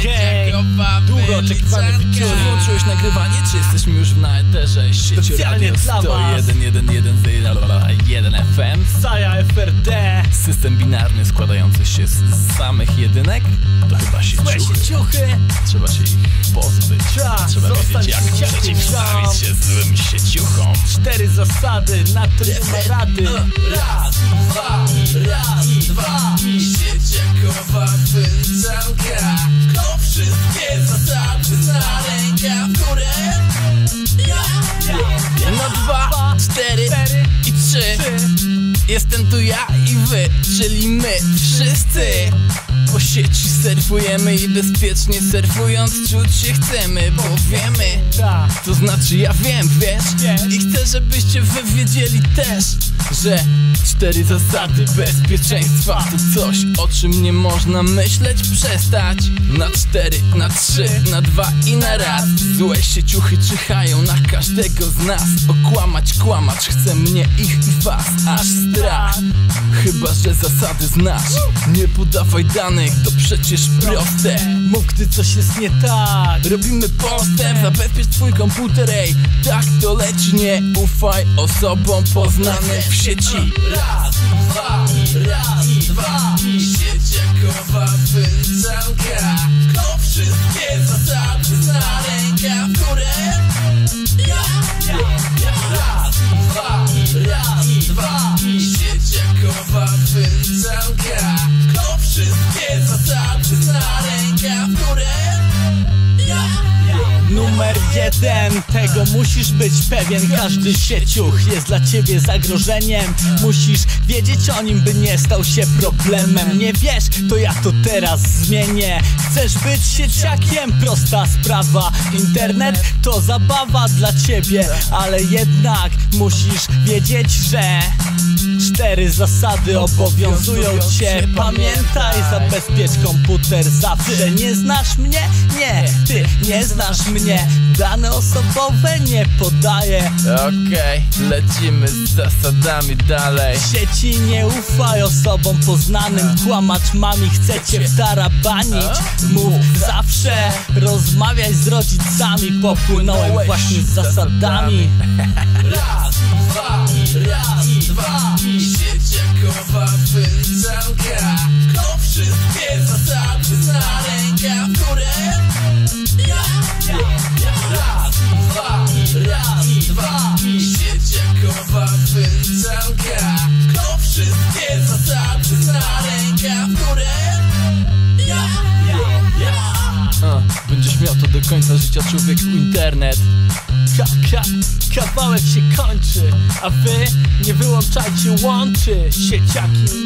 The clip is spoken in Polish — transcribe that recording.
Okej, długo oczekiwany wciąż Włączyłeś nagrywanie, czy jesteśmy już w naeterze? Sieciu Specjalnie Radio dla was. 101.1 FM Saja FRD System binarny składający się z samych jedynek. To chyba sieciuchy ciuchy. Trzeba się ich pozbyć. Tak, Trzeba wiedzieć jak przeciwstawić się złym sieciuchom Cztery zasady, na ma rady. Raz, trzy. Jestem tu ja i wy, czyli my wszyscy. Po sieci surfujemy i bezpiecznie surfując czuć się chcemy Bo wiemy, Tak, to znaczy ja wiem, wiesz. I chcę żebyście wy wiedzieli też Że cztery zasady bezpieczeństwa. To coś o czym nie można myśleć przestać. Na cztery, na trzy, na dwa i na raz. Złe sieciuchy czyhają na każdego z nas. Okłamać, kłamać chce mnie ich i was. Aż strach. Chyba, że zasady znasz. Nie podawaj danych, to przecież proste. Mów gdy coś jest nie tak. Robimy postęp, zabezpiecz twój komputer, ej. Tak to nie ufaj osobom poznanym w sieci. Raz, dwa, raz, dwa Sieciakowa wyliczanka Kto wszystkie zasady zna ręka w górę? Ja, ja, ja. Raz, dwa, raz, dwa Sieciakowa wyliczanka Kto wszystkie zasady zna ręka Numer jeden, tego musisz być pewien. Każdy sieciuch jest dla ciebie zagrożeniem. Musisz wiedzieć o nim, by nie stał się problemem. Nie wiesz, to ja to teraz zmienię. Chcesz być sieciakiem? Prosta sprawa. Internet to zabawa dla ciebie Ale jednak musisz wiedzieć, że Cztery zasady obowiązują cię. Pamiętaj, zabezpiecz komputer zawsze Nie znasz mnie? Nie, ty nie znasz mnie. Dane osobowe nie podaję. Okej, lecimy z zasadami dalej. Sieci nie ufaj osobom poznanym. Kłamacz mami chce cię wtarabanić Mów zawsze, rozmawiaj z rodzicami. Popłynąłem właśnie z zasadami. Raz, dwa, raz, dwa Sieciakowa wyliczanka Kto wszystkie zasady zna ręka w górę? Ja, ja, ja Raz, dwa, raz, dwa Sieciakowa wyliczanka Kto wszystkie zasady zna ręka w górę? Ja, ja, ja Będziesz miał to do końca życia człowieku internet ka, ka, Kawałek się kończy A wy nie wyłączajcie łączy Sieciaki